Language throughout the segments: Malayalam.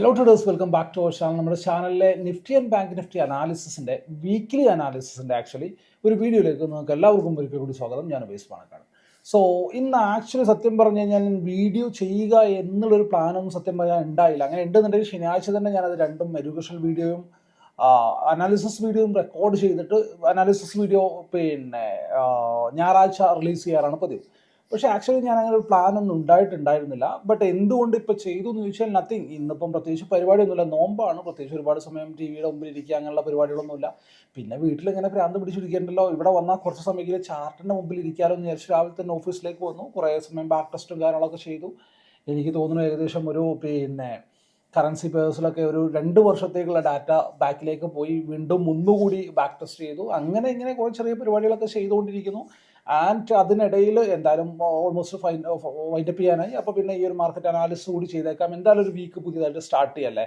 Hello traders welcome back to our channel നമ്മുടെ ചാനലിലെ നിഫ്റ്റി ആൻഡ് ബാങ്ക് നിഫ്റ്റി അനാലിസിസിന്റെ വീക്ക്ലി അനാലിസിസിന്റെ ആക്ച്വലി ഒരു വീഡിയോയിലേക്ക് നിങ്ങൾക്ക് എല്ലാവർക്കും ഒരിക്കൽ കൂടി സ്വാഗതം. ഞാൻ ബേസ് പാണക്കാണ് സോ ഇന്ന് ആക്ച്വലി സത്യം പറഞ്ഞു കഴിഞ്ഞാൽ വീഡിയോ ചെയ്യുക എന്നുള്ളൊരു പ്ലാനൊന്നും സത്യം പറഞ്ഞാൽ ഉണ്ടായില്ല. അങ്ങനെ ഉണ്ടെന്നുണ്ടെങ്കിൽ ശനിയാഴ്ച തന്നെ ഞാനത് രണ്ടും എഡ്യൂക്കേഷൻ വീഡിയോയും അനാലിസിസ് വീഡിയോയും റെക്കോർഡ് ചെയ്തിട്ട് അനാലിസിസ് വീഡിയോ പിന്നെ ഞായറാഴ്ച റിലീസ് ചെയ്യാറാണ് പതിവ്. പക്ഷേ ആക്ച്വലി ഞാൻ അങ്ങനെ ഒരു പ്ലാൻ ഒന്നും ഉണ്ടായിട്ടുണ്ടായിരുന്നില്ല. ബട്ട് എന്തുകൊണ്ട് ഇപ്പോൾ ചെയ്തു എന്ന് ചോദിച്ചാൽ നത്തിങ് ഇന്നിപ്പം പ്രത്യേകിച്ച് പരിപാടിയൊന്നുമില്ല. നോമ്പാണ്. പ്രത്യേകിച്ച് ഒരുപാട് സമയം ടി വിയുടെ മുമ്പിൽ ഇരിക്കുക അങ്ങനെയുള്ള പരിപാടികളൊന്നുമില്ല. പിന്നെ വീട്ടിൽ ഇങ്ങനെ ഭ്രാന്ത് പിടിച്ചിരിക്കേണ്ടല്ലോ. ഇവിടെ വന്നാൽ കുറച്ച് സമയത്തിൽ ചാർട്ടിന്റെ മുമ്പിൽ ഇരിക്കാമല്ലോ എന്ന് വിചാരിച്ച് രാവിലെ തന്നെ ഓഫീസിലേക്ക് വന്നു. കുറേ സമയം ബാക്ക് ടെസ്റ്റും കാര്യങ്ങളൊക്കെ ചെയ്തു. എനിക്ക് തോന്നുന്നു ഏകദേശം ഒരു പിന്നെ കറൻസി പേഴ്സിലൊക്കെ ഒരു രണ്ട് വർഷത്തേക്കുള്ള ഡാറ്റ ബാക്കിലേക്ക് പോയി. വീണ്ടും ഒന്നുകൂടി ബാക്ക് ടെസ്റ്റ് ചെയ്തു. അങ്ങനെ ഇങ്ങനെ കുറേ ചെറിയ പരിപാടികളൊക്കെ ചെയ്തുകൊണ്ടിരിക്കുന്നു. ആൻഡ് അതിനിടയിൽ എന്തായാലും ഓൾമോസ്റ്റ് ഫൈൻ വൈൻഡപ്പ് ചെയ്യാനായി. അപ്പോൾ പിന്നെ ഈ ഒരു മാർക്കറ്റ് അനാലിസിസ് കൂടി ചെയ്തേക്കാം. എന്തായാലും ഒരു വീക്ക് പുതിയതായിട്ട് സ്റ്റാർട്ട് ചെയ്യല്ലേ?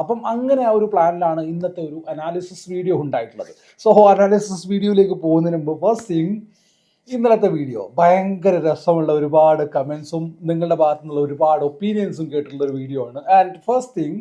അപ്പം അങ്ങനെ ആ ഒരു പ്ലാനിലാണ് ഇന്നത്തെ ഒരു അനാലിസിസ് വീഡിയോ ഉണ്ടായിട്ടുള്ളത്. സോ അനാലിസിസ് വീഡിയോയിലേക്ക് പോകുന്നതിന് മുമ്പ് ഫസ്റ്റ് തിങ് ഇന്നലത്തെ വീഡിയോ ഭയങ്കര രസമുള്ള ഒരുപാട് കമൻസും നിങ്ങളുടെ ഭാഗത്തുനിന്നുള്ള ഒരുപാട് ഒപ്പീനിയൻസും കേട്ടിട്ടുള്ള ഒരു വീഡിയോ ആണ്. ആൻഡ് ഫസ്റ്റ് തിങ്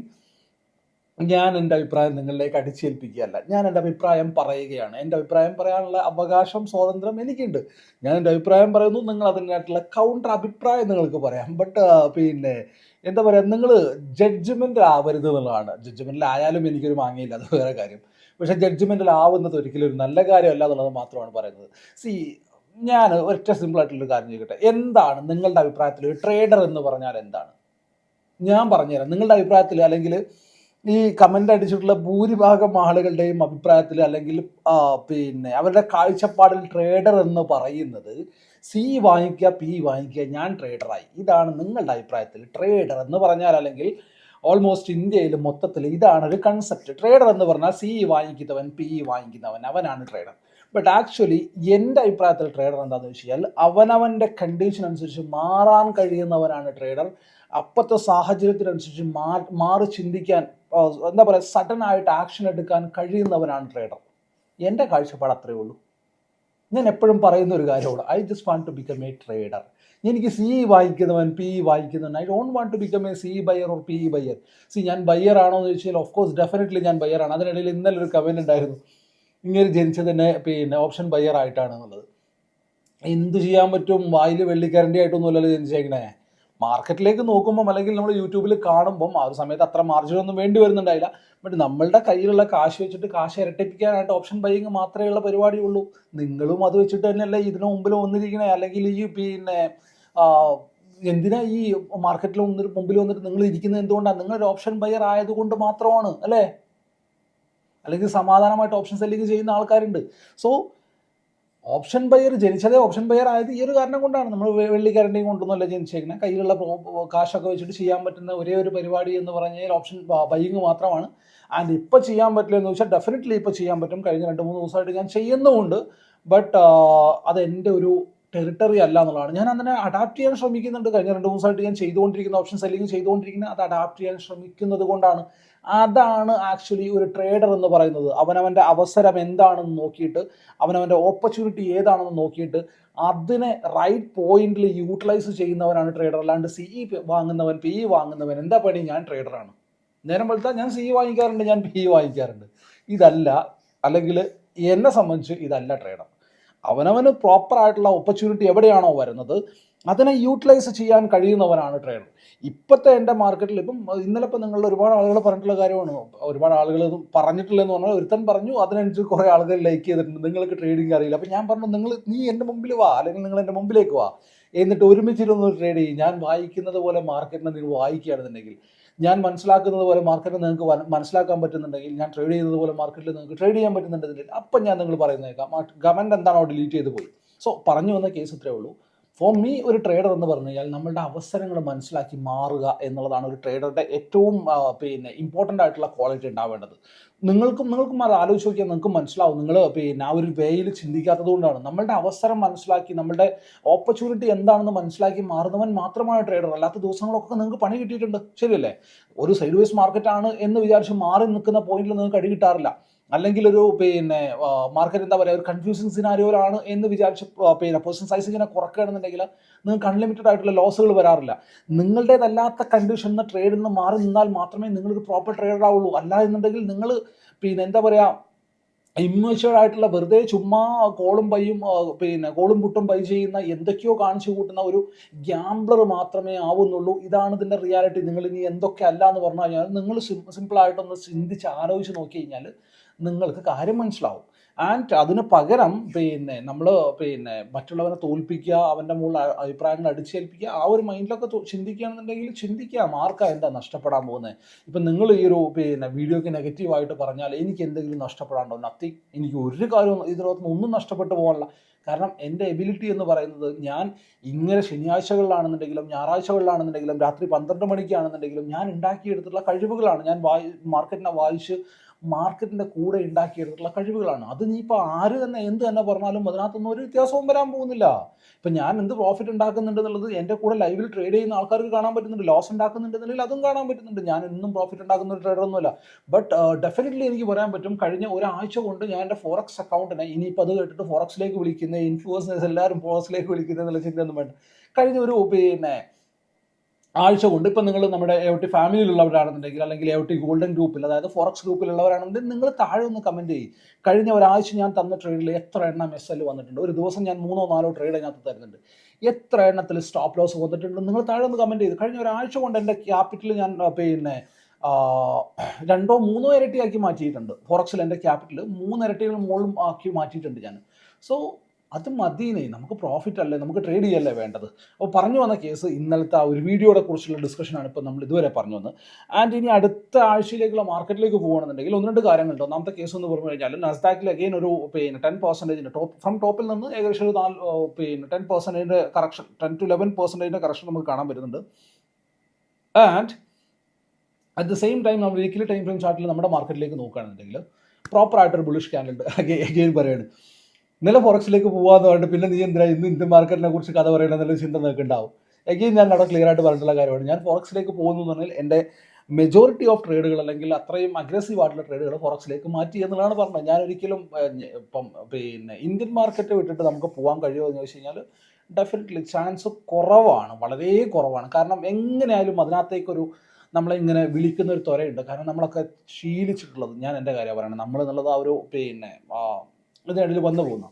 ഞാൻ എന്റെ അഭിപ്രായം നിങ്ങളിലേക്ക് അടിച്ചേൽപ്പിക്കുകയല്ല. ഞാൻ എന്റെ അഭിപ്രായം പറയുകയാണ്. എന്റെ അഭിപ്രായം പറയാനുള്ള അവകാശം സ്വാതന്ത്ര്യം എനിക്കുണ്ട്. ഞാൻ എന്റെ അഭിപ്രായം പറയുന്നു നിങ്ങൾ അതിനായിട്ടുള്ള കൗണ്ടർ അഭിപ്രായം നിങ്ങൾക്ക് പറയാം. ബട്ട് പിന്നെ എന്താ പറയുക നിങ്ങൾ ജഡ്ജ്മെന്റ് ആവരുത് എന്നുള്ളതാണ്. ജഡ്ജ്മെന്റിൽ ആയാലും എനിക്കൊരു മാങ്ങയില്ല അത് വേറെ കാര്യം. പക്ഷേ ജഡ്ജ്മെന്റിൽ ആവുന്നത് ഒരിക്കലും ഒരു നല്ല കാര്യമല്ല എന്നുള്ളത് മാത്രമാണ് പറയുന്നത്. സി ഞാൻ ഒറ്റ സിമ്പിൾ ആയിട്ടുള്ളൊരു കാര്യം ചോദിക്കട്ടെ. എന്താണ് നിങ്ങളുടെ അഭിപ്രായത്തിൽ ഒരു ട്രേഡർ എന്ന് പറഞ്ഞാൽ എന്താണ്? ഞാൻ പറഞ്ഞുതരാം. നിങ്ങളുടെ അഭിപ്രായത്തിൽ അല്ലെങ്കിൽ ഈ കമന്റ് അടിച്ചിട്ടുള്ള ഭൂരിഭാഗം ആളുകളുടെയും അഭിപ്രായത്തിൽ അല്ലെങ്കിൽ പിന്നെ അവരുടെ കാഴ്ചപ്പാടിൽ ട്രേഡർ എന്ന് പറയുന്നത് സി വാങ്ങിക്കുക പി വാങ്ങിക്കുക ഞാൻ ട്രേഡറായി ഇതാണ് നിങ്ങളുടെ അഭിപ്രായത്തിൽ ട്രേഡർ എന്ന് പറഞ്ഞാൽ അല്ലെങ്കിൽ ഓൾമോസ്റ്റ് ഇന്ത്യയിൽ മൊത്തത്തിൽ ഇതാണ് ഒരു കൺസെപ്റ്റ് ട്രേഡർ എന്ന് പറഞ്ഞാൽ സി വാങ്ങിക്കുന്നവൻ പി വാങ്ങിക്കുന്നവൻ അവനാണ് ട്രേഡർ ബട്ട് ആക്ച്വലി എന്റെ അഭിപ്രായത്തിൽ ട്രേഡർ എന്താണെന്ന് വെച്ച് കഴിഞ്ഞാൽ അവനവന്റെ കണ്ടീഷൻ അനുസരിച്ച് മാറാൻ കഴിയുന്നവനാണ് ട്രേഡർ അപ്പോഴത്തെ സാഹചര്യത്തിനനുസരിച്ച് മാറി ചിന്തിക്കാൻ എന്താ പറയുക സഡൻ ആയിട്ട് ആക്ഷൻ എടുക്കാൻ കഴിയുന്നവനാണ് ട്രേഡർ എന്റെ കാഴ്ചപ്പാട് അത്രയേ ഉള്ളൂ. ഞാൻ എപ്പോഴും പറയുന്ന ഒരു കാര്യമാണ് I just want to become a trader എനിക്ക് സി വായിക്കുന്നവൻ P വായിക്കുന്നവൻ I don't want to become a C buyer or P buyer C ഞാൻ ബയർ ആണോ എന്ന് ചോദിച്ചാൽ ഓഫ് കോഴ്സ് ഡെഫിനറ്റ്ലി ഞാൻ ബയ്യർ ആണ്. അതിനിടയിൽ ഇന്നലെ ഒരു കമന്റ് ഉണ്ടായിരുന്നു. ഇങ്ങനെ ജനിച്ചത് തന്നെ പിന്നെ ഓപ്ഷൻ ബയർ ആയിട്ടാണ് എന്നുള്ളത്. എന്ത് ചെയ്യാൻ പറ്റും? വായിൽ വെള്ളിക്കരണ്ടി ആയിട്ടൊന്നുമല്ലല്ലോ ജനിച്ചേക്കണേ. മാർക്കറ്റിലേക്ക് നോക്കുമ്പം അല്ലെങ്കിൽ നമ്മൾ യൂട്യൂബിൽ കാണുമ്പം ആ ഒരു സമയത്ത് അത്ര മാർജിനൊന്നും വേണ്ടി വരുന്നുണ്ടായില്ല. ബട്ട് നമ്മളുടെ കയ്യിലുള്ള കാശ് വെച്ചിട്ട് കാശ് ഇരട്ടിപ്പിക്കാനായിട്ട് ഓപ്ഷൻ ബൈയിങ് മാത്രമേ ഉള്ള പരിപാടിയുള്ളൂ. നിങ്ങളും അത് വെച്ചിട്ട് തന്നെയല്ലേ ഇതിനു മുമ്പിൽ വന്നിരിക്കണേ? അല്ലെങ്കിൽ ഈ പിന്നെ എന്തിനാ ഈ മാർക്കറ്റിൽ വന്നിട്ട് മുമ്പിൽ വന്നിട്ട് നിങ്ങൾ ഇരിക്കുന്നത് എന്തുകൊണ്ടാണ് നിങ്ങളൊരു ഓപ്ഷൻ ബയർ ആയതുകൊണ്ട് മാത്രമാണ് അല്ലേ? അല്ലെങ്കിൽ സമാധാനമായിട്ട് ഓപ്ഷൻ സെല്ലിങ് ചെയ്യുന്ന ആൾക്കാരുണ്ട്. സോ ഓപ്ഷൻ ബയർ ജനിച്ചതേ ഓപ്ഷൻ ബയർ ആയത് ഈ ഒരു കാരണം കൊണ്ടാണ്. നമ്മൾ വെള്ളിക്കാരന്റെയും കൊണ്ടൊന്നുമല്ല ജനിച്ചേക്കുന്നത് കയ്യിലുള്ള കാശൊക്കെ വെച്ചിട്ട് ചെയ്യാൻ പറ്റുന്ന ഒരേ ഒരു പരിപാടി എന്ന് പറഞ്ഞാൽ ഓപ്ഷൻ ബൈയിങ് മാത്രമാണ്. ആൻഡ് ഇപ്പോൾ ചെയ്യാൻ പറ്റില്ല എന്ന് വെച്ചാൽ ഡെഫിനറ്റ്ലി ഇപ്പോൾ ചെയ്യാൻ പറ്റും. കഴിഞ്ഞ രണ്ട് മൂന്ന് ദിവസമായിട്ട് ഞാൻ ചെയ്യുന്നുമുണ്ട്. ബട്ട് അതെന്റെ ഒരു ടെറിട്ടറി അല്ല എന്നുള്ളതാണ്. ഞാൻ അങ്ങനെ അഡാപ്റ്റ് ചെയ്യാൻ ശ്രമിക്കുന്നുണ്ട്. കഴിഞ്ഞ രണ്ട് ദിവസമായിട്ട് ഞാൻ ചെയ്തുകൊണ്ടിരിക്കുന്ന ഓപ്ഷൻ സെല്ലിങ് ചെയ്തുകൊണ്ടിരിക്കുന്ന അത് അഡാപ്റ്റ് ചെയ്യാൻ ശ്രമിക്കുന്നത് കൊണ്ടാണ്. അതാണ് ആക്ച്വലി ഒരു ട്രേഡർ എന്ന് പറയുന്നത്. അവനവന്റെ അവസരം എന്താണെന്ന് നോക്കിയിട്ട് അവനവന്റെ ഓപ്പർച്യൂണിറ്റി ഏതാണെന്ന് നോക്കിയിട്ട് അതിനെ റൈറ്റ് പോയിന്റിൽ യൂട്ടിലൈസ് ചെയ്യുന്നവനാണ് ട്രേഡർ അല്ലാണ്ട് സി ഇ വാങ്ങുന്നവൻ പി ഇ വാങ്ങുന്നവൻ എന്താ പണി? ഞാൻ ട്രേഡറാണ് നേരം വെളുത്താൽ ഞാൻ സി വാങ്ങിക്കാറുണ്ട് ഞാൻ പി വാങ്ങിക്കാറുണ്ട്. ഇതല്ല അല്ലെങ്കിൽ എന്നെ സംബന്ധിച്ച് ഇതല്ല ട്രേഡർ അവനവന് പ്രോപ്പർ ആയിട്ടുള്ള ഓപ്പർച്യൂണിറ്റി എവിടെയാണോ വരുന്നത് അതിനെ യൂട്ടിലൈസ് ചെയ്യാൻ കഴിയുന്നവനാണ് ട്രേഡർ ഇപ്പോഴത്തെ എന്റെ മാർക്കറ്റിൽ ഇപ്പം ഇന്നലെ ഇപ്പം നിങ്ങൾ ഒരുപാട് ആളുകൾ പറഞ്ഞിട്ടുള്ള കാര്യമാണ്. ഒരുപാട് ആളുകൾ പറഞ്ഞിട്ടില്ലെന്ന് പറഞ്ഞാൽ ഒരുത്തൻ പറഞ്ഞു അതിനനുസരിച്ച് കുറേ ആളുകൾ ലൈക്ക് ചെയ്തിട്ടുണ്ട്. നിങ്ങൾക്ക് ട്രേഡിംഗ് അറിയില്ല. അപ്പം ഞാൻ പറഞ്ഞു നിങ്ങൾ നീ എന്റെ മുമ്പിൽ വാ അല്ലെങ്കിൽ നിങ്ങൾ എന്റെ മുമ്പിലേക്ക് വാ. എന്നിട്ട് ഒരുമിച്ചിരുന്ന് ട്രേഡ് ചെയ്യും. ഞാൻ വായിക്കുന്നത് പോലെ മാർക്കറ്റിനെ നിങ്ങൾ വായിക്കുകയാണെന്നുണ്ടെങ്കിൽ ഞാൻ മനസ്സിലാക്കുന്നത് പോലെ മാർക്കറ്റിൽ നിങ്ങൾക്ക് മനസ്സിലാക്കാൻ പറ്റുന്നുണ്ടെങ്കിൽ ഞാൻ ട്രേഡ് ചെയ്യുന്നത് പോലെ മാർക്കറ്റിൽ നിങ്ങൾക്ക് ട്രേഡ് ചെയ്യാൻ പറ്റുന്നുണ്ടെങ്കിൽ അപ്പം ഞാൻ നിങ്ങൾ പറയുന്നേക്കാം. ഗവൺമെന്റ് എന്താണോ ഡിലീറ്റ് ചെയ്ത് പോയി. സോ പറഞ്ഞു വന്ന കേസ് ഇത്രേ ഉള്ളൂ. ഫോർ മീ ഒരു ട്രേഡർ എന്ന് പറഞ്ഞു കഴിഞ്ഞാൽ നമ്മളുടെ അവസരങ്ങൾ മനസ്സിലാക്കി മാറുക എന്നുള്ളതാണ് ഒരു ട്രേഡറുടെ ഏറ്റവും പിന്നെ ഇമ്പോർട്ടന്റ് ആയിട്ടുള്ള ക്വാളിറ്റി ഉണ്ടാവേണ്ടത്. നിങ്ങൾക്കും നിങ്ങൾക്കും അത് ആലോചിച്ച് നോക്കിയാൽ നിങ്ങൾക്ക് മനസ്സിലാവും. നിങ്ങൾ പിന്നെ ആ ഒരു വേയിൽ ചിന്തിക്കാത്തത് കൊണ്ടാണ്. നമ്മളുടെ അവസരം മനസ്സിലാക്കി നമ്മളുടെ ഓപ്പർച്യൂണിറ്റി എന്താണെന്ന് മനസ്സിലാക്കി മാറുന്നവൻ മാത്രമാണ് ട്രേഡർ അല്ലാത്ത ദിവസങ്ങളൊക്കെ നിങ്ങൾക്ക് പണി കിട്ടിയിട്ടുണ്ട്. ശരിയല്ലേ? ഒരു സൈഡ് വേസ് മാർക്കറ്റാണ് എന്ന് വിചാരിച്ച് മാറി നിൽക്കുന്ന പോയിന്റിൽ നിങ്ങൾക്ക് അടി കിട്ടാറില്ല. അല്ലെങ്കിൽ ഒരു പിന്നെ മാർക്കറ്റ് എന്താ പറയുക ഒരു കൺഫ്യൂസിങ് സിനാരിയോയിലാണ് എന്ന് വിചാരിച്ച് പിന്നെ പൊസിഷൻ സൈസ് ഇങ്ങനെ കുറക്കുകയാണെന്നുണ്ടെങ്കിൽ നിങ്ങൾക്ക് അൺലിമിറ്റഡ് ആയിട്ടുള്ള ലോസുകൾ വരാറില്ല. നിങ്ങളുടേതല്ലാത്ത കണ്ടീഷനിൽ ട്രേഡിൽ നിന്ന് മാറി നിന്നാൽ മാത്രമേ നിങ്ങളൊരു പ്രോപ്പർ ട്രേഡർ ആവുള്ളൂ. അല്ല എന്നുണ്ടെങ്കിൽ നിങ്ങൾ പിന്നെ എന്താ പറയുക ഇമ്മേച്ചുവേർഡ് ആയിട്ടുള്ള വെറുതെ ചുമ്മാ കോളും പയ്യും പിന്നെ കോളും പുട്ടും പൈ ചെയ്യുന്ന എന്തൊക്കെയോ കാണിച്ചു കൂട്ടുന്ന ഒരു ഗ്യാംബ്ലർ മാത്രമേ ആവുന്നുള്ളൂ. ഇതാണ് ഇതിന്റെ റിയാലിറ്റി നിങ്ങൾ ഇനി എന്തൊക്കെ അല്ല എന്ന് പറഞ്ഞു കഴിഞ്ഞാൽ നിങ്ങൾ സിമ്പിളായിട്ടൊന്ന് ചിന്തിച്ച് ആലോചിച്ച് നോക്കി കഴിഞ്ഞാൽ നിങ്ങൾക്ക് കാര്യം മനസ്സിലാവും. ആൻഡ് അതിന് പകരം പിന്നെ നമ്മൾ പിന്നെ മറ്റുള്ളവനെ തോൽപ്പിക്കുക അവന്റെ മുകളിൽ അഭിപ്രായങ്ങൾ അടിച്ചേൽപ്പിക്കുക ആ ഒരു മൈൻഡിലൊക്കെ ചിന്തിക്കുകയാണെന്നുണ്ടെങ്കിൽ ചിന്തിക്കാം ആർക്കാ എന്താ നഷ്ടപ്പെടാൻ പോകുന്നത്. ഇപ്പം നിങ്ങൾ ഈ ഒരു പിന്നെ വീഡിയോക്ക് നെഗറ്റീവായിട്ട് പറഞ്ഞാൽ എനിക്ക് എന്തെങ്കിലും നഷ്ടപ്പെടാണ്ടോ നത്തി എനിക്ക് ഒരു കാര്യവും ഇതിനകത്ത് ഒന്നും നഷ്ടപ്പെട്ടു പോകാനില്ല. കാരണം എന്റെ എബിലിറ്റി എന്ന് പറയുന്നത് ഞാൻ ഇങ്ങനെ ശനിയാഴ്ചകളിലാണെന്നുണ്ടെങ്കിലും ഞായറാഴ്ചകളിലാണെന്നുണ്ടെങ്കിലും രാത്രി പന്ത്രണ്ട് മണിക്കാണെന്നുണ്ടെങ്കിലും ഞാൻ ഉണ്ടാക്കിയെടുത്തിട്ടുള്ള കഴിവുകളാണ്. ഞാൻ വായി മാർക്കറ്റിനെ വായിച്ച് മാർക്കറ്റിന്റെ കൂടെ ഉണ്ടാക്കിയെടുത്തിട്ടുള്ള കഴിവുകളാണ്. അത് നീ ഇപ്പോൾ ആര് തന്നെ എന്ത് തന്നെ പറഞ്ഞാലും അതിനകത്തൊന്നും ഒരു വ്യത്യാസവും വരാൻ പോകുന്നില്ല. ഇപ്പം ഞാൻ എന്ത് പ്രോഫിറ്റ് ഉണ്ടാക്കുന്നുണ്ട് എന്നുള്ളത് എന്റെ കൂടെ ലൈവിൽ ട്രേഡ് ചെയ്യുന്ന ആൾക്കാർക്ക് കാണാൻ പറ്റുന്നുണ്ട്. ലോസ് ഉണ്ടാക്കുന്നുണ്ടെന്നുണ്ടെങ്കിൽ അതും കാണാൻ പറ്റുന്നുണ്ട്. ഞാൻ എന്നും പ്രോഫിറ്റ് ഉണ്ടാക്കുന്ന ഒരു ട്രേഡർ ഒന്നുമല്ല. ബട്ട് ഡെഫിനറ്റ്ലി എനിക്ക് പറയാൻ പറ്റും. കഴിഞ്ഞ ഒരാഴ്ച കൊണ്ട് ഞാൻ എന്റെ ഫോറക്സ് അക്കൗണ്ടിനെ ഇനിയിപ്പോൾ അത് കേട്ടിട്ട് ഫോറക്സിലേക്ക് വിളിക്കുന്ന ഇൻഫ്ലുവൻസേഴ്സ് എല്ലാവരും ഫോറക്സിലേക്ക് വിളിക്കുന്ന എന്നുള്ള ചിന്തയൊന്നും വേണ്ട. കഴിഞ്ഞ ഒരു പിന്നെ ആഴ്ച കൊണ്ട് ഇപ്പം നിങ്ങൾ നമ്മുടെ എ ടി ഫാമിലിയിലുള്ളവരാണെന്നുണ്ടെങ്കിൽ അല്ലെങ്കിൽ എ ടി ഗോൾഡൻ ഗ്രൂപ്പിൽ അതായത് ഫോറക്സ് ഗ്രൂപ്പിലുള്ളവരാണെന്നുണ്ടെങ്കിൽ നിങ്ങൾ താഴെ ഒന്ന് കമന്റ് ചെയ്യും. കഴിഞ്ഞ ഒരാഴ്ച ഞാൻ തന്ന ട്രേഡിൽ എത്ര എണ്ണം എസ് എൽ വന്നിട്ടുണ്ട്. ഒരു ദിവസം ഞാൻ മൂന്നോ നാലോ ട്രേഡ് അതിനകത്ത് തരുന്നുണ്ട്. എത്ര എണ്ണത്തിൽ സ്റ്റോപ്പ് ലോസ് വന്നിട്ടുണ്ട് നിങ്ങൾ താഴെ ഒന്ന് കമന്റ് ചെയ്ത്. കഴിഞ്ഞ ഒരാഴ്ച കൊണ്ട് എന്റെ ക്യാപിറ്റൽ ഞാൻ പിന്നെ രണ്ടോ മൂന്നോ ഇരട്ടിയാക്കി മാറ്റിയിട്ടുണ്ട്. ഫോറക്സിൽ എന്റെ ക്യാപിറ്റൽ മൂന്ന് ഇരട്ടികൾ മുകളിലും ആക്കി മാറ്റിയിട്ടുണ്ട് ഞാൻ. സോ അത് മതിയേ നമുക്ക് പ്രോഫിറ്റ് അല്ലേ നമുക്ക് ട്രേഡ് ചെയ്യല്ലേ വേണ്ടത്? അപ്പോൾ പറഞ്ഞു വന്ന കേസ് ഇന്നലത്തെ ആ ഒരു വീഡിയോയുടെ കുറിച്ചുള്ള ഡിസ്കഷനാണ് ഇപ്പോൾ നമ്മൾ ഇതുവരെ പറഞ്ഞു വന്നത്. ആൻഡ് ഇനി അടുത്ത ആഴ്ചയിലേക്കുള്ള മാർക്കറ്റിലേക്ക് പോകുകയാണെന്നുണ്ടെങ്കിൽ ഒന്ന് രണ്ട് കാര്യങ്ങളുണ്ട് ഒന്നാമത്തെ കേസ് എന്ന് പറഞ്ഞു കഴിഞ്ഞാൽ നസ്ദാക്കിൽ അഗെയിൻ ഒരു പിന്നെ ടെൻ പെർസെന്റേജിന്റെ ടോപ്പ് ഫ്രം ടോപ്പിൽ നിന്ന് ഏകദേശം ഒരു നാല് പിന്നെ ടെൻ പെർസെന്റേജിന്റെ കറക്ഷൻ ടെൻ ടു ലെവൻ പെർസെന്റേജിന്റെ കറക്ഷൻ നമുക്ക് കാണാൻ പറ്റുന്നുണ്ട്. And at the same time നമ്മൾ വീക്കിലി ടൈം ഫ്രെയിം ചാർട്ടിൽ നമ്മുടെ മാർക്കറ്റിലേക്ക് നോക്കുകയാണെന്നുണ്ടെങ്കിൽ പ്രോപ്പറായിട്ടൊരു ബുളിഷ് ക്യാൻഡിൽ അഗെയിൻ പറയാണ്. ഇന്നലെ ഫോറക്സിലേക്ക് പോകാന്ന് പറഞ്ഞിട്ട് പിന്നെ നീ എന്തിനാ ഇന്ന് ഇന്ത്യൻ മാർക്കറ്റിനെ കുറിച്ച് കഥ പറയണം എന്നുള്ള ചിന്ത നിങ്ങൾക്ക് ഉണ്ടാവും. എഗെയിൻ ഞാൻ അവിടെ ക്ലിയർ ആയിട്ട് പറഞ്ഞിട്ടുള്ള കാര്യമാണ്. ഞാൻ ഫോറക്സിലേക്ക് പോകുന്നു പറഞ്ഞാൽ എന്റെ മെജോറിറ്റി ഓഫ് ട്രേഡുകൾ അല്ലെങ്കിൽ അത്രയും അഗ്രസീവ് ആയിട്ടുള്ള ട്രേഡുകൾ ഫോറക്സിലേക്ക് മാറ്റി എന്നുള്ളതാണ് പറഞ്ഞത്. ഞാൻ ഒരിക്കലും ഇപ്പം പിന്നെ ഇന്ത്യൻ മാർക്കറ്റ് വിട്ടിട്ട് നമുക്ക് പോകാൻ കഴിയുമോ എന്ന് ചോദിച്ചു കഴിഞ്ഞാൽ ഡെഫിനറ്റ്ലി ചാൻസ് കുറവാണ്. വളരെ കുറവാണ്. കാരണം എങ്ങനെയായാലും അതിനകത്തേക്കൊരു നമ്മളെ ഇങ്ങനെ വിളിക്കുന്ന ഒരു ത്വരയുണ്ട്. കാരണം നമ്മളൊക്കെ ശീലിച്ചിട്ടുള്ളത്. ഞാൻ എന്റെ കാര്യം പറയണം നമ്മൾ എന്നുള്ളത് ആ ഒരു പിന്നെ ഇതിനിടയിൽ വന്നു പോകുന്ന.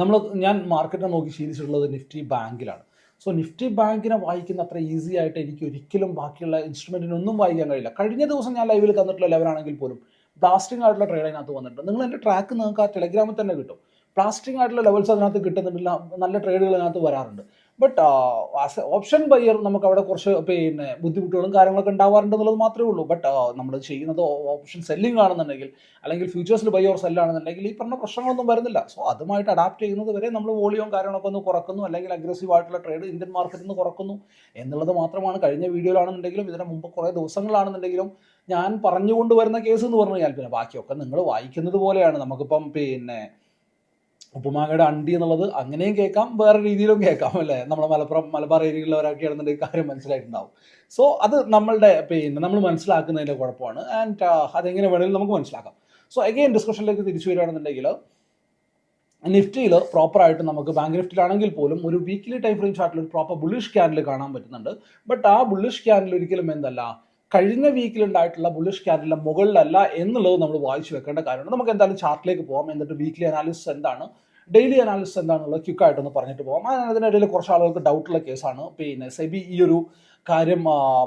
നമ്മൾ ഞാൻ മാർക്കറ്റിനെ നോക്കി ശീലിച്ചിട്ടുള്ളത് നിഫ്റ്റി ബാങ്കിലാണ്. സോ നിഫ്റ്റി ബാങ്കിനെ വായിക്കുന്ന അത്ര ഈസി ആയിട്ട് എനിക്ക് ഒരിക്കലും ബാക്കിയുള്ള ഇൻസ്ട്രുമെന്റിനൊന്നും വായിക്കാൻ കഴിയില്ല. കഴിഞ്ഞ ദിവസം ഞാൻ ലൈവിൽ തന്നിട്ടുള്ള ലെവലാണെങ്കിൽ പോലും ബ്ലാസ്റ്റിംഗ് ആയിട്ടുള്ള ട്രേഡ് അതിനകത്ത് വന്നിട്ടുണ്ട്. നിങ്ങൾ എന്റെ ട്രാക്ക് നിങ്ങൾക്ക് ആ ടെലഗ്രാമിൽ തന്നെ കിട്ടും. പ്ലാസ്റ്റിംഗ് ആയിട്ടുള്ള ലെവൽസ് അതിനകത്ത് കിട്ടുന്നില്ല നല്ല ട്രേഡുകൾ അതിനകത്ത് വരാറുണ്ട്. ബട്ട് ഓപ്ഷൻ ബയ്യർ നമുക്ക് അവിടെ കുറച്ച് പിന്നെ ബുദ്ധിമുട്ടുകളും കാര്യങ്ങളൊക്കെ ഉണ്ടാവാറുണ്ട് എന്നുള്ളത് മാത്രമേ ഉള്ളൂ. ബട്ട് നമ്മൾ ചെയ്യുന്നത് ഓപ്ഷൻ സെല്ലിംഗ് ആണെന്നുണ്ടെങ്കിൽ അല്ലെങ്കിൽ ഫ്യൂച്ചേഴ്സിൽ ബൈ ഓർ സെല്ലാണെന്നുണ്ടെങ്കിൽ ഈ പറഞ്ഞ പ്രശ്നങ്ങളൊന്നും വരുന്നില്ല. സോ അതുമായിട്ട് അഡാപ്റ്റ് ചെയ്യുന്നത് വരെ നമ്മൾ വോളിയം കാര്യങ്ങളൊക്കെ ഒന്ന് കുറക്കുന്നു. അല്ലെങ്കിൽ അഗ്രസീവ് ആയിട്ടുള്ള ട്രേഡ് ഇന്ത്യൻ മാർക്കറ്റിൽ നിന്ന് കുറക്കുന്നു. എന്നുള്ളത് മാത്രമാണ് കഴിഞ്ഞ വീഡിയോയിലാണെന്നുണ്ടെങ്കിലും ഇതിന് മുമ്പ് കുറേ ദിവസങ്ങളാണെന്നുണ്ടെങ്കിലും ഞാൻ പറഞ്ഞുകൊണ്ട് വരുന്ന കേസ് എന്ന് പറഞ്ഞു കഴിഞ്ഞാൽ പിന്നെ ബാക്കിയൊക്കെ നിങ്ങൾ വായിക്കുന്നത് പോലെയാണ്. നമുക്കിപ്പം പിന്നെ ഉപ്പുമാങ്ങയുടെ അണ്ടി എന്നുള്ളത് അങ്ങനെയും കേൾക്കാം വേറെ രീതിയിലും കേൾക്കാം അല്ലേ? നമ്മുടെ മലപ്പുറം മലബാർ ഏരിയയിലുള്ളവരൊക്കെ ആണെന്നുണ്ടെങ്കിൽ കാര്യം മനസ്സിലായിട്ടുണ്ടാവും. സോ അത് നമ്മളുടെ പിന്നെ നമ്മൾ മനസ്സിലാക്കുന്നതിന്റെ കുഴപ്പമാണ്. ആൻഡ് അതെങ്ങനെ വേണമെങ്കിലും നമുക്ക് മനസ്സിലാക്കാം. സോ അഗെയിൻ ഡിസ്കഷനിലേക്ക് തിരിച്ചു വരികയാണെന്നുണ്ടെങ്കിൽ നിഫ്റ്റിയിൽ പ്രോപ്പറായിട്ട് നമുക്ക് ബാങ്ക് നിഫ്റ്റിയിലാണെങ്കിൽ പോലും ഒരു വീക്കിലി ടൈം ഫ്രെയിം ചാർട്ടിൽ ഒരു പ്രോപ്പർ ബുള്ളിഷ് ക്യാൻഡിൽ കാണാൻ പറ്റുന്നുണ്ട്. ബട്ട് ആ ബുള്ളിഷ് ക്യാൻഡിൽ ഒരിക്കലും എന്തല്ല കഴിഞ്ഞ വീക്കിൽ ഉണ്ടായിട്ടുള്ള ബുള്ളിഷ് ക്യാൻഡിലെ മുകളിലല്ല എന്നുള്ളത് നമ്മൾ വായിച്ചു വെക്കേണ്ട കാര്യമാണ്. നമുക്ക് എന്തായാലും ചാർട്ടിലേക്ക് പോകാം എന്നിട്ട് വീക്ക്ലി അനാലിസിസ് എന്താണ്? ഡെയിലി അനാലിസിസ് എന്താണെന്നുള്ളത് ആയിട്ടൊന്ന് പറഞ്ഞിട്ട് പോകാം അതിന് അതിനിടയിൽ കുറച്ച് ആളുകൾക്ക് ഡൗട്ടുള്ള കേസാണ്. പിന്നെ സെബി ഈ ഒരു കാര്യം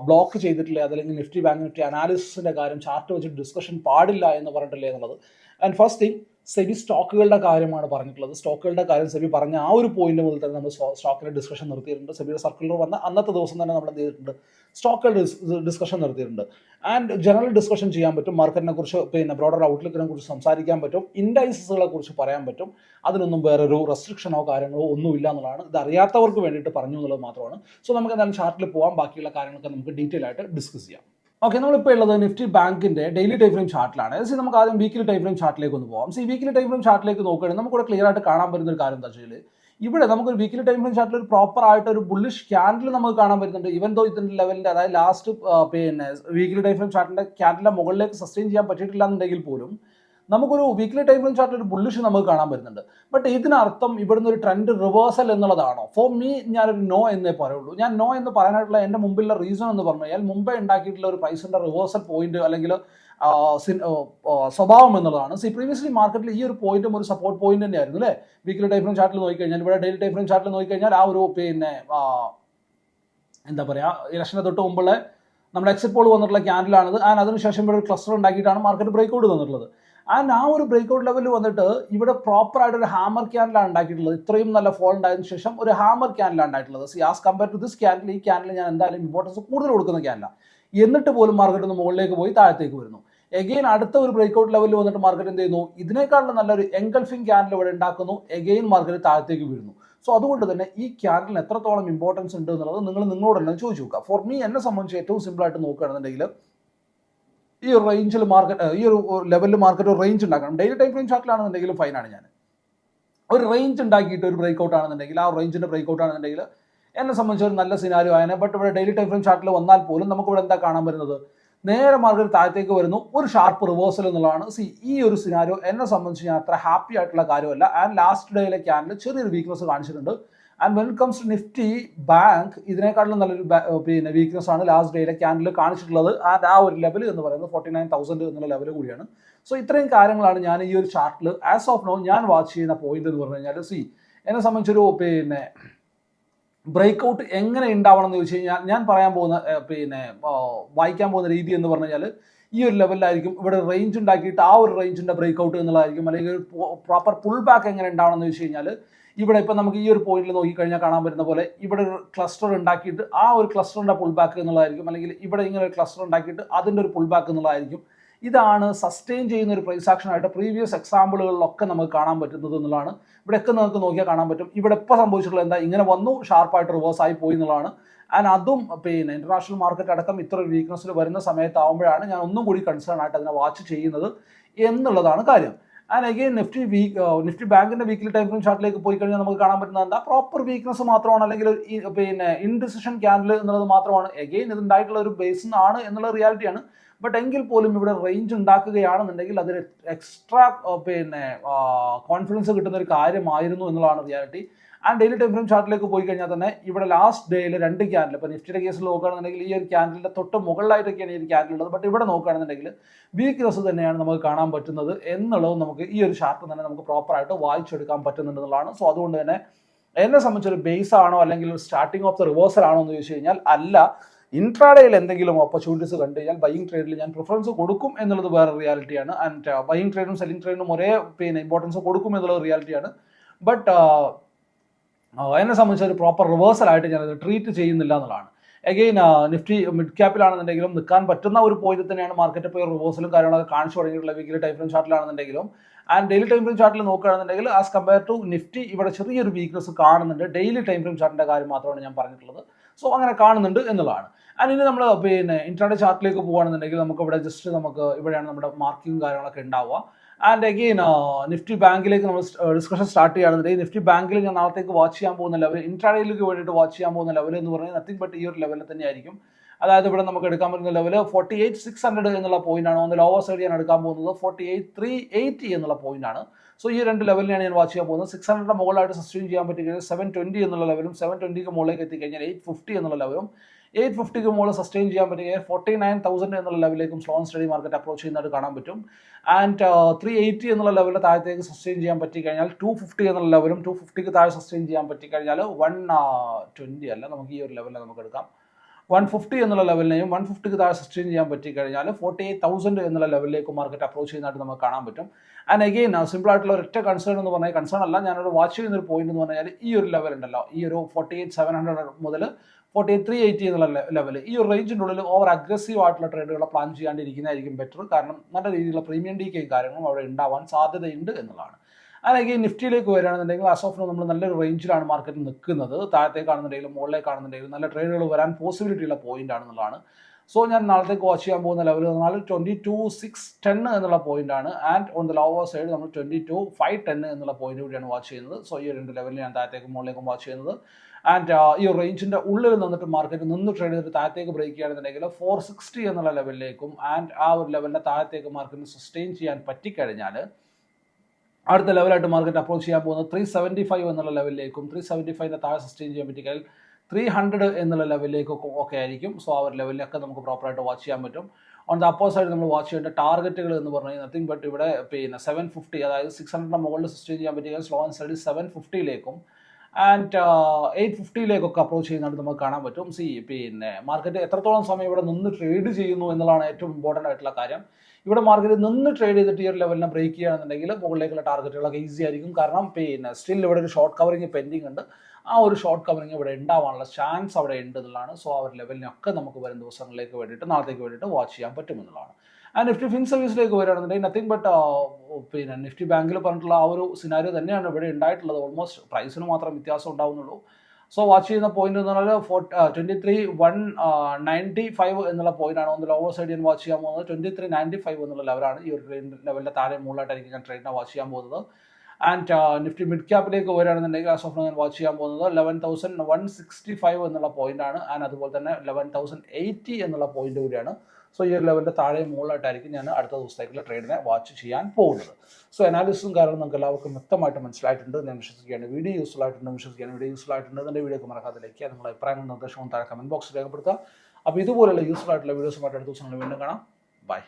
ബ്ലോക്ക് ചെയ്തിട്ടില്ല? അതല്ലെങ്കിൽ നിഫ്റ്റി ബാങ്ക് നിഫ്റ്റി അനാലിസിസിന്റെ കാര്യം ചാർട്ട് വെച്ചിട്ട് ഡിസ്കഷൻ പാടില്ല എന്ന് പറഞ്ഞിട്ടില്ലേ എന്നുള്ളത്. ആൻഡ് ഫസ്റ്റ് തിങ് സെബി സ്റ്റോക്കുകളുടെ കാര്യമാണ് പറഞ്ഞിട്ടുള്ളത്. സ്റ്റോക്കുകളുടെ കാര്യം സെബി പറഞ്ഞ ആ ഒരു പോയിന്റ് മുതൽ തന്നെ നമ്മൾ സ്റ്റോക്കിന്റെ ഡിസ്കഷൻ നിർത്തിയിട്ടുണ്ട്. സെബിയുടെ സർക്കുലർ വന്ന അന്നത്തെ ദിവസം തന്നെ നമ്മൾ എന്ത് ചെയ്തിട്ടുണ്ട്? സ്റ്റോക്കുകളുടെ ഡിസ്കഷൻ നടത്തിയിട്ടുണ്ട്. ആൻഡ് ജനറൽ ഡിസ്കഷൻ ചെയ്യാൻ പറ്റും. മാർക്കറ്റിനെ കുറിച്ച് പിന്നെ ബ്രോഡർ ഔട്ട്ലുക്കിനെ കുറിച്ച് സംസാരിക്കാൻ പറ്റും. ഇൻഡൈസസുകളെ കുറിച്ച് പറയാൻ പറ്റും. അതിനൊന്നും വേറൊരു റെസ്ട്രിക്ഷനോ കാര്യങ്ങളോ ഒന്നും ഇല്ല എന്നുള്ളതാണ്. ഇത് അറിയാത്തവർക്ക് വേണ്ടിയിട്ട് പറഞ്ഞു എന്നുള്ളത് മാത്രമാണ്. സോ നമുക്ക് എന്തായാലും ചാർട്ടിൽ പോകാം ബാക്കിയുള്ള കാര്യങ്ങളൊക്കെ നമുക്ക് ഡീറ്റെയിൽ ആയിട്ട് ഡിസ്കസ് ചെയ്യാം. ഓക്കെ നമ്മളിപ്പോൾ ഉള്ളത് നിഫ്റ്റി ബാങ്കിന്റെ ഡെയിലി ടൈം ഫ്രെയിം ചാർട്ടിലാണ് സി നമുക്ക് ആദ്യം വീക്കിലി ടൈം ഫ്രെയിം ചാർട്ടിലേക്ക് ഒന്ന് പോകാം സി വീക്കിലി ടൈം ഫ്രെയിം ചാർട്ടിലേക്ക് നോക്കുകയാണെങ്കിൽ നമുക്കിവിടെ ക്ലിയർ ആയിട്ട് കാണാൻ പറ്റുന്ന ഒരു കാര്യം എന്താ വെച്ചാൽ ഇവിടെ നമുക്കൊരു വീക്കിലി ടൈം ഫ്രെയിം ചാർട്ടിൽ ഒരു പ്രോപ്പർ ആയിട്ട് ഒരു ബുള്ളിഷ് ക്യാൻഡിൽ നമുക്ക് കാണാൻ പറ്റുന്നുണ്ട്. ഇവൻ ദോ ഇതിന്റെ ലെവലിന്റെ അതായത് ലാസ്റ്റ് പിന്നെ വീക്കിലി ടൈം ഫ്രെയിം ചാർട്ടിന്റെ ക്യാൻഡിലെ മുകളിലേക്ക് സസ്റ്റെയിൻ ചെയ്യാൻ പറ്റിയിട്ടില്ല എന്നുണ്ടെങ്കിൽ പോലും നമുക്കൊരു വീക്കിലി ടൈം ഫ്രെയിം ചാർട്ടിൽ ഒരു ബുള്ളിഷ് നമുക്ക് കാണാൻ പറ്റുന്നുണ്ട്. ബട്ട് ഇതിനർത്ഥം ഇവിടുന്ന് ഒരു ട്രെൻഡ് റിവേഴ്സൽ എന്നുള്ളതാണോ? ഫോർ മീ ഞാനൊരു നോ എന്നേ പറയുള്ളൂ. ഞാൻ നോ എന്ന് പറയാനായിട്ടുള്ള എന്റെ മുമ്പിലുള്ള റീസൺ എന്ന് പറഞ്ഞു കഴിഞ്ഞാൽ മുമ്പേ ഉണ്ടാക്കിയിട്ടുള്ള ഒരു പ്രൈസിന്റെ റിവേഴ്സൽ പോയിന്റ് അല്ലെങ്കിൽ സ്വഭാവം എന്നുള്ളതാണ്. സി പ്രീവിയസ്ലി മാർക്കറ്റിൽ ഈ ഒരു പോയിന്റും ഒരു സപ്പോർട്ട് പോയിന്റ് തന്നെയായിരുന്നു അല്ലേ? വീക്കിലി ടൈം ഫ്രെയിം ചാർട്ടിൽ നോക്കിക്കഴിഞ്ഞാൽ ഇവിടെ ഡെയിലി ടൈം ഫ്രെയിം ചാർട്ടിൽ നോക്കിക്കഴിഞ്ഞാൽ ആ ഒരു പിന്നെ എന്താ പറയുക ഇലക്ഷനെ തൊട്ട് മുമ്പുള്ള നമ്മുടെ എക്സിറ്റ് പോൾ വന്നിട്ടുള്ള ക്യാൻഡിലാണിത് ആൻഡ് അതിനുശേഷം ഇവിടെ ഒരു ക്ലസ്റ്റർ ഉണ്ടാക്കിയിട്ടാണ് മാർക്കറ്റ് ബ്രേക്ക് ഔട്ട് തന്നിട്ടുള്ളത്. ആൻഡ് ആ ഒരു ബ്രേക്ക് ഔട്ട് ലെവലിൽ വന്നിട്ട് ഇവിടെ പ്രോപ്പർ ആയിട്ട് ഒരു ഹാമർ ക്യാൻഡിലാണ് ഉണ്ടാക്കിയിട്ടുള്ളത്. ഇത്രയും നല്ല ഫോൾ ഉണ്ടായതിനു ശേഷം ഒരു ഹാമർ ക്യാൻഡിലാണ് ഉണ്ടായിട്ടുള്ളത്. See as compare to this candle ഈ ക്യാൻഡിൽ ഞാൻ എന്തായാലും ഇമ്പോർട്ടൻസ് കൂടുതൽ കൊടുക്കുന്ന ക്യാൻഡിലാണ് എന്നിട്ട് പോലും മാർക്കറ്റ് ഒന്ന് മുകളിലേക്ക് പോയി താഴത്തേക്ക് വരുന്നു. എഗെയിൻ അടുത്ത ഒരു ബ്രേക്ക് ഔട്ട് ലെവലിൽ വന്നിട്ട് മാർക്കറ്റ് എന്ത് ചെയ്യുന്നു? ഇതിനേക്കാളും നല്ലൊരു എൻഗൾഫിംഗ് ക്യാൻഡിൽ ഇവിടെ ഉണ്ടാക്കുന്നു. എഗെയിൻ മാർക്കറ്റ് താഴത്തേക്ക് വീഴുന്നു. സോ അതുകൊണ്ട് തന്നെ ഈ ക്യാൻഡലിന് എത്രത്തോളം ഇമ്പോർട്ടൻസ് ഉണ്ട് എന്നുള്ളത് നിങ്ങൾ നിങ്ങളോട് തന്നെ ചോദിച്ചു നോക്കുക. ഫോർ മീ എന്നെ സംബന്ധിച്ച് ഏറ്റവും സിമ്പിൾ ആയിട്ട് നോക്കുകയാണെന്നുണ്ടെങ്കിൽ ഈ ഒരു റേഞ്ചിൽ മാർക്കറ്റ് ഈ ഒരു ലെവലിൽ മാർക്കറ്റ് ഒരു റേഞ്ച് ഉണ്ടാക്കണം. ഡെയിലി ടൈം ഫ്രെയിം ചാർട്ടിലാണെന്നുണ്ടെങ്കിലും ഫൈനാണ് ഞാൻ. ഒരു റേഞ്ച് ഉണ്ടാക്കിയിട്ട് ഒരു ബ്രേക്ക് ഔട്ട് ആണെന്നുണ്ടെങ്കിൽ ആ റേഞ്ചിന്റെ ബ്രേക്ക് ഔട്ട് ആണെന്നുണ്ടെങ്കിൽ എന്നെ സംബന്ധിച്ച് ഒരു നല്ല സിനാരിയോ ആയനെ ബട്ട് ഇവിടെ ഡെയിലി ടൈം ഫ്രെയിം ചാർട്ടിൽ വന്നാൽ പോലും നമുക്ക് ഇവിടെ എന്താ കാണാൻ വരുന്നത് നേരെ മാർക്കറ്റ് താഴത്തേക്ക് വരുന്നു. ഒരു ഷാർപ്പ് റിവേഴ്സൽ എന്നുള്ളതാണ്. സി ഈ ഒരു സിനാരിയോ എന്നെ സംബന്ധിച്ച് ഞാൻ അത്ര ഹാപ്പി ആയിട്ടുള്ള കാര്യമല്ല. ആൻഡ് ലാസ്റ്റ് ഡേയിലെ ക്യാൻഡിൽ ചെറിയൊരു വീക്ക്നെസ് കാണിച്ചിട്ടുണ്ട്. And when comes to Nifty bank ഇതിനേക്കാളും നല്ലൊരു പിന്നെ വീക്ക്നസ് ആണ് ലാസ്റ്റ് ഡേയിലെ ക്യാൻഡിൽ കാണിച്ചിട്ടുള്ളത്. ആൻഡ് ആ ഒരു ലെവൽ എന്ന് പറയുന്നത് ഫോർട്ടി നയൻ തൗസൻഡ് എന്നുള്ള ലെവൽ കൂടിയാണ്. സോ ഇത്രയും കാര്യങ്ങളാണ് ഞാൻ ഈ ഒരു ചാർട്ടിൽ ആസ് ഓഫ് നോ ഞാൻ വാച്ച് ചെയ്യുന്ന പോയിന്റ് എന്ന് പറഞ്ഞു കഴിഞ്ഞാൽ സി എന്നെ സംബന്ധിച്ചൊരു പിന്നെ ബ്രേക്ക് ഔട്ട് എങ്ങനെ ഉണ്ടാവണം എന്ന് ചോദിച്ചു കഴിഞ്ഞാൽ ഞാൻ പറയാൻ പോകുന്ന പിന്നെ വായിക്കാൻ പോകുന്ന രീതി എന്ന് പറഞ്ഞു കഴിഞ്ഞാൽ ഈ ഒരു ലെവലിലായിരിക്കും ഇവിടെ റേഞ്ച് ഉണ്ടാക്കിയിട്ട് ആ ഒരു റേഞ്ചിന്റെ ബ്രേക്ക് ഔട്ട് എന്നുള്ളതായിരിക്കും. അല്ലെങ്കിൽ ഒരു പ്രോപ്പർ പുൾ ബാക്ക് എങ്ങനെ ഉണ്ടാവണം എന്ന് ചോദിച്ചു കഴിഞ്ഞാൽ ഇവിടെ ഇപ്പം നമുക്ക് ഈ ഒരു പോയിന്റിൽ നോക്കിക്കഴിഞ്ഞാൽ കാണാൻ പറ്റുന്ന പോലെ ഇവിടെ ഒരു ക്ലസ്റ്റർ ഉണ്ടാക്കിയിട്ട് ആ ഒരു ക്ലസ്റ്ററിന്റെ പുൾ ബാക്ക് എന്നുള്ളതായിരിക്കും. അല്ലെങ്കിൽ ഇവിടെ ഇങ്ങനെ ഒരു ക്ലസ്റ്റർ ഉണ്ടാക്കിയിട്ട് അതിന്റെ ഒരു പുൾ ബാക്ക് എന്നുള്ളതായിരിക്കും. ഇതാണ് സസ്റ്റെയിൻ ചെയ്യുന്ന ഒരു പ്രൈസ് ആക്ഷൻ ആയിട്ട് പ്രീവിയസ് എക്സാമ്പിളുകളിലൊക്കെ നമുക്ക് കാണാൻ പറ്റുന്നത് എന്നുള്ളതാണ്. ഇവിടെയൊക്കെ നമുക്ക് നോക്കിയാൽ കാണാൻ പറ്റും. ഇവിടെ ഇപ്പോൾ സംഭവിച്ചിട്ടുള്ളത് എന്താ? ഇങ്ങനെ വന്നു ഷാർപ്പായിട്ട് റിവേഴ്സ് ആയി പോയി എന്നുള്ളതാണ്. ആൻഡ് അതും പിന്നെ ഇന്റർനാഷണൽ മാർക്കറ്റ് അടക്കം ഇത്ര ഒരു വീക്ക്നസ്സിൽ വരുന്ന സമയത്താവുമ്പോഴാണ് ഞാൻ ഒന്നും കൂടി കൺസേൺ ആയിട്ട് അതിനെ വാച്ച് ചെയ്യുന്നത് എന്നുള്ളതാണ് കാര്യം. And again Nifty week Nifty ബാങ്കിന്റെ വീക്കിലി ടൈം ഫ്രെയിം ചാർട്ടിലേക്ക് പോയി കഴിഞ്ഞാൽ നമുക്ക് കാണാൻ പറ്റുന്നത് എന്താ? പ്രോപ്പർ വീക്ക്നസ് മാത്രമാണ് അല്ലെങ്കിൽ പിന്നെ ഇൻഡിസിഷൻ ക്യാൻഡിൽ എന്നുള്ളത് മാത്രമാണ്. അഗെയിൻ ഇത് ഉണ്ടായിട്ടുള്ള ഒരു ബേസ് ആണ് എന്നുള്ള റിയാലിറ്റിയാണ് ബട്ട് എങ്കിൽ പോലും ഇവിടെ റേഞ്ച് ഉണ്ടാക്കുകയാണെന്നുണ്ടെങ്കിൽ അതിന് എക്സ്ട്രാ പിന്നെ കോൺഫിഡൻസ് കിട്ടുന്ന ഒരു കാര്യമായിരുന്നു എന്നുള്ളതാണ് റിയാലിറ്റി ആൻഡ് ഡെയിലി ടൈം ചാർട്ടിലേക്ക് പോയി കഴിഞ്ഞാൽ തന്നെ ഇവിടെ ലാസ്റ്റ് ഡേയിൽ രണ്ട് ക്യാൻഡിൽ ഇപ്പോൾ നിഫ്റ്റിയുടെ കേസിൽ നോക്കുകയാണെന്നുണ്ടെങ്കിൽ ഈ ഒരു ക്യാൻഡിലിന്റെ തൊട്ട് മുകളിലായിട്ടൊക്കെയാണ് ഈ ഒരു ക്യാൻഡിൽ ഉള്ളത്. ബട്ട് ഇവിടെ നോക്കുകയാണെന്നുണ്ടെങ്കിൽ വീക്ക് ദിവസം തന്നെയാണ് നമുക്ക് കാണാൻ പറ്റുന്നത് എന്നുള്ളത് നമുക്ക് ഈ ഒരു ചാർട്ട് തന്നെ നമുക്ക് പ്രോപ്പറായിട്ട് വായിച്ചെടുക്കാൻ പറ്റുന്നുണ്ടെന്നുള്ളതാണ് സോ അതുകൊണ്ട് തന്നെ എന്നെ സംബന്ധിച്ചൊരു ബേസ് ആണോ അല്ലെങ്കിൽ ഒരു സ്റ്റാർട്ടിംഗ് ഓഫ് ദ റിവേഴ്സൽ ആണോ എന്ന് ചോദിച്ചു കഴിഞ്ഞാൽ അല്ല. ഇൻട്രാഡേയിൽ എന്തെങ്കിലും ഓപ്പർച്യൂണിറ്റീസ് കണ്ടു കഴിഞ്ഞാൽ ബൈയിങ് ട്രേഡിൽ ഞാൻ പ്രിഫറൻസ് കൊടുക്കും എന്നുള്ളത് വേറെ റിയാലിറ്റിയാണ് ആൻഡ് ബൈയിങ് ട്രേഡും സെല്ലിംഗ് ട്രേഡിനും ഒരേ പിന്നെ ഇമ്പോർട്ടൻസ് കൊടുക്കും എന്നുള്ളത് റിയാലിറ്റിയാണ് ബട്ട് എന്നെ സംബന്ധിച്ച് ഒരു പ്രോപ്പർ റിവേഴ്സൽ ആയിട്ട് ഞാനത് ട്രീറ്റ് ചെയ്യുന്നില്ല എന്നുള്ളതാണ്. അഗെയിൻ നിഫ്റ്റി മിഡ് ക്യാപ്പിലാണെന്നുണ്ടെങ്കിലും നിൽക്കാൻ പറ്റുന്ന ഒരു പോയിന്റ് തന്നെയാണ് മാർക്കറ്റ് പോയി റിവേഴ്സലും കാര്യങ്ങളൊക്കെ കാണിച്ചു തുടങ്ങിയിട്ടുള്ള വീക്കിലി ടൈം ഫ്രെയിം ചാർട്ടിലാണെന്നുണ്ടെങ്കിലും ആൻഡ് ഡെയിലി ടൈം ഫ്രെയിം ചാർട്ടിൽ നോക്കുകയാണെന്നുണ്ടെങ്കിൽ ആസ് കമ്പയർ ടു നിഫ്റ്റി ഇവിടെ ചെറിയൊരു വീക്ക്നസ് കാണുന്നുണ്ട്. ഡെയിലി ടൈം ഫ്രെയിം ചാർട്ടിന്റെ കാര്യം മാത്രമാണ് ഞാൻ പറഞ്ഞിട്ടുള്ളത്. സോ അങ്ങനെ കാണുന്നുണ്ട് എന്നുള്ളതാണ്. ആൻഡ് ഇനി നമ്മൾ പിന്നെ ഇൻട്രാഡേ ചാർട്ടിലേക്ക് പോകുകയാണെന്നുണ്ടെങ്കിൽ നമുക്ക് ഇവിടെ ജസ്റ്റ് നമുക്ക് ഇവിടെയാണ് നമ്മുടെ മാർക്കിങ്ങും കാര്യങ്ങളൊക്കെ ഉണ്ടാവുക. ആൻഡ് അഗെയിൻ നിഫ്റ്റി ബാങ്കിലേക്ക് നമ്മൾ ഡിസ്കഷൻ സ്റ്റാർട്ട് ചെയ്യുകയാണെന്നുണ്ടെങ്കിൽ നിഫ്റ്റി ബാങ്കിൽ ഞാൻ നാളത്തേക്ക് വാച്ച് ചെയ്യാൻ പോകുന്ന ലെവൽ ഇൻട്രാഡേയിലേക്ക് വേണ്ടിയിട്ട് വാച്ച് ചെയ്യാൻ പോകുന്ന ലെവൽ എന്ന് പറഞ്ഞാൽ നത്തിങ് ബട്ട് ഈ ഒരു ലെവലിൽ തന്നെയായിരിക്കും. അതായത് ഇവിടെ നമുക്ക് എടുക്കാൻ പറ്റുന്ന level forty eight six hundred എന്നുള്ള പോയിന്റാണ് ഒന്ന് ലോവർ സൈഡ് ഞാൻ എടുക്കാൻ പോകുന്നത് ഫോർട്ടി എയ്റ്റ് ത്രീ എയ്റ്റി എന്നുള്ള പോയിന്റാണ് സോ ഈ രണ്ട് ലെവലിനാണ് ഞാൻ വാച്ച് ചെയ്യാൻ പോകുന്നത്. സിക്സ് ഹൺഡ്രഡ് മുകളിലായിട്ട് സസ്റ്റെയിൻ ചെയ്യാൻ പറ്റി കഴിഞ്ഞാൽ സെവൻ ട്വന്റി എന്നുള്ള ലെവലും സെവൻ ട്വന്റിക്ക് മുകളിലേക്ക് എത്തിക്കഴിഞ്ഞാൽ എയ്റ്റ് ഫിഫ്റ്റി എന്നുള്ള ലെവലും എയ്റ്റ് ഫിഫ്റ്റിക്ക് മുകളിൽ സസ്റ്റെയിൻ ചെയ്യാൻ പറ്റി കഴിഞ്ഞാൽ ഫോർട്ടി നയൻ തൗസൻഡ് എന്നുള്ള ലെവലിലേക്കും സ്ലോ സ്റ്റഡി മാർക്കറ്റ് അപ്രോച്ച് ചെയ്യുന്നതായിട്ട് കാണാൻ പറ്റും. ആൻഡ് ത്രീ എയ്റ്റി എന്നുള്ള ലെവലിൽ താഴത്തേക്ക് സസ്റ്റെയിൻ ചെയ്യാൻ പറ്റി കഴിഞ്ഞാൽ ടു ഫിഫ്റ്റി എന്നുള്ള ലെവലും ടു ഫിഫ്റ്റിക്ക് താഴെ സസ്റ്റെയിൻ ചെയ്യാൻ പറ്റി കഴിഞ്ഞാൽ വൺ ട്വന്റി അല്ല. നമുക്ക് ഈ ഒരു ലെവലിൽ നമുക്ക് എടുക്കാം. വൺ ഫിഫ്റ്റി എന്നുള്ള ലെവലിനെയും വൺ ഫിഫ്റ്റിക്ക് താഴെ സസ്റ്റെയിൻ ചെയ്യാൻ പറ്റി കഴിഞ്ഞാൽ ഫോർട്ടി എയ്റ്റ് തൗസൻഡ് എന്നുള്ള ലെവലിലേക്ക് മാർക്കറ്റ് അപ്രോച്ച് ചെയ്യുന്നതായിട്ട് നമുക്ക് കാണാൻ പറ്റും. ആൻഡ് അഗെയിൻ സിമ്പിൾ ആയിട്ടുള്ള ഒറ്റ കൺസേൺ എന്ന് പറഞ്ഞാൽ കൺസേൺ അല്ല. ഞാനൊരു വാച്ച് ചെയ്യുന്ന ഒരു പോയിന്റ് എന്ന് പറഞ്ഞാൽ ഈ ഒരു ലെവൽ ഉണ്ടല്ലോ. ഈ ഒരു ഫോർട്ടി എയ്റ്റ് സെവൻ ഹൺഡ്രഡ് മുതൽ ഫോർട്ടി എയ്റ്റ് ത്രീ എയ്റ്റി എന്നുള്ള ലെവൽ ഈ ഒരു റേഞ്ചിന്റെ ഉള്ളിൽ ഓവർ അഗ്രസീവ് ആയിട്ടുള്ള ട്രേഡുകളെ പ്ലാൻ ചെയ്യാണ്ടിരിക്കുന്നതായിരിക്കും ബെറ്റർ കാരണം നല്ല രീതിയിലുള്ള പ്രീമിയം ഡി കെയും കാര്യങ്ങളും അവിടെ ഉണ്ടാവാൻ സാധ്യതയുണ്ട് എന്നുള്ളതാണ്. അല്ലെങ്കിൽ നിഫ്റ്റിയിലേക്ക് വരികയാണെന്നുണ്ടെങ്കിൽ ആസ് നമ്മൾ നല്ലൊരു റേഞ്ചിലാണ് മാർക്കറ്റ് നിൽക്കുന്നത്. താഴത്തേക്കാണെന്നുണ്ടെങ്കിലും മുകളിലേക്ക് ആണെന്നുണ്ടെങ്കിലും നല്ല ട്രേഡുകൾ വരാൻ പോസിബിലിറ്റി ഉള്ള പോയിന്റ് ആണെന്നുള്ളതാണ്. സോ ഞാൻ നാളത്തേക്ക് വാച്ച് ചെയ്യാൻ പോകുന്ന ലെവൽ എന്നാൽ ട്വന്റി ടു സിക്സ് ടെൻ എന്നുള്ള പോയിന്റ് ആണ്. And on the lower side നമ്മൾ ട്വന്റി ടു ഫൈവ് ടെൻ എന്നുള്ള പോയിന്റ് കൂടിയാണ് വാച്ച് ചെയ്യുന്നത്. സോ ഈ രണ്ട് ലെവലിൽ ഞാൻ താഴത്തേക്കും മുകളിലേക്കും വാച്ച് ചെയ്യുന്നത്. ആൻഡ് ഈ റേഞ്ചിന്റെ ഉള്ളിൽ നിന്നിട്ട് മാർക്കറ്റ് നിന്ന് ട്രേഡ് ചെയ്തിട്ട് താഴത്തേക്ക് ബ്രേക്ക് ചെയ്യുകയാണെന്നുണ്ടെങ്കിൽ ഫോർ സിക്സ്റ്റി എന്നുള്ള ലെവലിലേക്കും ആൻഡ് ആ ഒരു ലെവലിന്റെ താഴത്തേക്ക് മാർക്കറ്റിന് സസ്റ്റെയിൻ ചെയ്യാൻ പറ്റിക്കഴിഞ്ഞാൽ അടുത്ത ലെവലായിട്ട് മാർക്കറ്റ് അപ്രോച്ച് ചെയ്യാൻ പോകുന്നത് ത്രീ സെവന്റി ഫൈവ് എന്നുള്ള ലെവലിലേക്കും ത്രീ സെവന്റി ഫൈവിന്റെ താഴെ സസ്റ്റെയിൻ ചെയ്യാൻ പറ്റിക്കഴിഞ്ഞാൽ ത്രീ ഹൺഡ്രഡ് എന്നുള്ള ലെവലിലേക്കൊക്കെ ഒക്കെ ആയിരിക്കും. സോ ആ ഒരു ലെവലിലൊക്കെ നമുക്ക് പ്രോപ്പറായിട്ട് വാച്ച് ചെയ്യാൻ പറ്റും. ഓൺ ദ അപ്പോസ് സൈഡ് നമ്മൾ വാച്ച് ചെയ്യേണ്ട ടാർഗറ്റുകൾ എന്ന് പറഞ്ഞാൽ നത്തിങ് ബട്ട് ഇവിടെ പിന്നെ സെവൻ ഫിഫ്റ്റി അതായത് സിക്സ് ഹൺഡ്രഡിന് മുകളിൽ സസ്റ്റെയിൻ ചെയ്യാൻ പറ്റിയ സ്ലോ ആൻഡ് സ്റ്റഡി സെവൻ ഫിഫ്റ്റിയിലേക്കും ആൻഡ് എയ്റ്റ് ഫിഫ്റ്റിയിലേക്കൊക്കെ അപ്രോച്ച് ചെയ്യുന്നതായിട്ട് നമുക്ക് കാണാൻ പറ്റും. സി പിന്നെ മാർക്കറ്റ് എത്രത്തോളം സമയം ഇവിടെ നിന്ന് ട്രേഡ് ചെയ്യുന്നു എന്നുള്ളതാണ് ഏറ്റവും ഇമ്പോർട്ടന്റ് ആയിട്ടുള്ള കാര്യം. ഇവിടെ മാർക്കറ്റ് നിന്ന് ട്രേഡ് ചെയ്തിട്ട് ഈ ഒരു ലെവലിനെ ബ്രേക്ക് ചെയ്യുകയാണെന്നുണ്ടെങ്കിൽ മുകളിലേക്കുള്ള ടാർഗറ്റുകളൊക്കെ ഈസി ആയിരിക്കും. കാരണം പിന്നെ സ്റ്റിൽ ഇവിടെ ഒരു ഷോർട്ട് കവറിങ് പെൻഡിങ് ഉണ്ട്. ആ ഒരു ഷോർട്ട് കവറിങ് ഇവിടെ ഉണ്ടാവാനുള്ള ചാൻസ് അവിടെ ഉണ്ട് എന്നുള്ളതാണ്. സോ ആ ഒരു ലെവലിനൊക്കെ നമുക്ക് വരും ദിവസങ്ങളിലേക്ക് വേണ്ടിയിട്ട് നാളത്തേക്ക് വേണ്ടിയിട്ട് വാച്ച് ചെയ്യാൻ പറ്റുമെന്നുള്ളതാണ് ആ നിഫ്റ്റി ഫിൻ സർവീസിലേക്ക് വരികയാണെന്നുണ്ടെങ്കിൽ നത്തിങ് ബട്ട് പിന്നെ നിഫ്റ്റി ബാങ്കിൽ പറഞ്ഞിട്ടുള്ള ആ ഒരു സിനാരിയോ തന്നെയാണ് ഇവിടെ ഉണ്ടായിട്ടുള്ളത്. ഓൾമോസ്റ്റ് പ്രൈസിന് മാത്രം വ്യത്യാസം ഉണ്ടാവുന്നുള്ളൂ. സോ വാച്ച് ചെയ്യുന്ന പോയിന്റ് എന്ന് പറഞ്ഞാൽ four twenty three one ninety five എന്നുള്ള പോയിന്റ് ആണ്. ഒന്ന് ലോവർ സൈഡ് ഞാൻ വാച്ച് ചെയ്യാൻ പോകുന്നത്. ട്വന്റി ത്രീ നയന്റി ഫൈവ് എന്നുള്ള ലെവലാണ് ഈ ഒരു ലെവലിന്റെ താഴെ മുകളിലായിട്ടായിരിക്കും ഞാൻ ട്രെയിനിനെ വാച്ച് ചെയ്യാൻ പോകുന്നത്. ആൻഡ് നിഫ്റ്റി മിഡ് ക്യാപ്പിലേക്ക് വരികയാണെന്നുണ്ടെങ്കിൽ ആസ് ഓഫ് ഞാൻ വാച്ച് ചെയ്യാൻ പോകുന്നത് eleven thousand one sixty five എന്നുള്ള പോയിന്റ് ആണ്. ആൻഡ് അതുപോലെ തന്നെ ലെവൻ തൗസൻഡ് എയ്റ്റി എന്നുള്ള പോയിന്റ് കൂടിയാണ്. സോ ഈ ഒരു ലെവലിന്റെ താഴെ മുകളിലായിട്ടായിരിക്കും ഞാൻ അടുത്ത ദിവസത്തേക്കുള്ള ട്രേഡിനെ വാച്ച് ചെയ്യാൻ പോകുന്നത്. സോ അനാലിസിസും കാരണം നമുക്ക് എല്ലാവർക്കും വ്യക്തമായിട്ട് മനസ്സിലായിട്ടുണ്ട്. ഞാൻ വിശ്വസിക്കുകയാണ് വീഡിയോ യൂസ്ഫുൾ ആയിട്ടുണ്ട് വിശ്വസിക്കുകയാണ് വീഡിയോ യൂസ്ഫുൾ ആയിട്ടുണ്ട്. എന്റെ വീഡിയോ മറക്കാതെ ലൈക്ക് നിങ്ങളുടെ അഭിപ്രായങ്ങളും നിർദ്ദേശവും താഴെ കമന്റ് ബോക്സിൽ രേഖപ്പെടുത്തുക. അപ്പോൾ ഇതുപോലുള്ള യൂസ്ഫുൾ ആയിട്ടുള്ള വീഡിയോസുമായിട്ട് അടുത്ത ദിവസങ്ങൾ വീണ്ടും കാണാം. ബൈ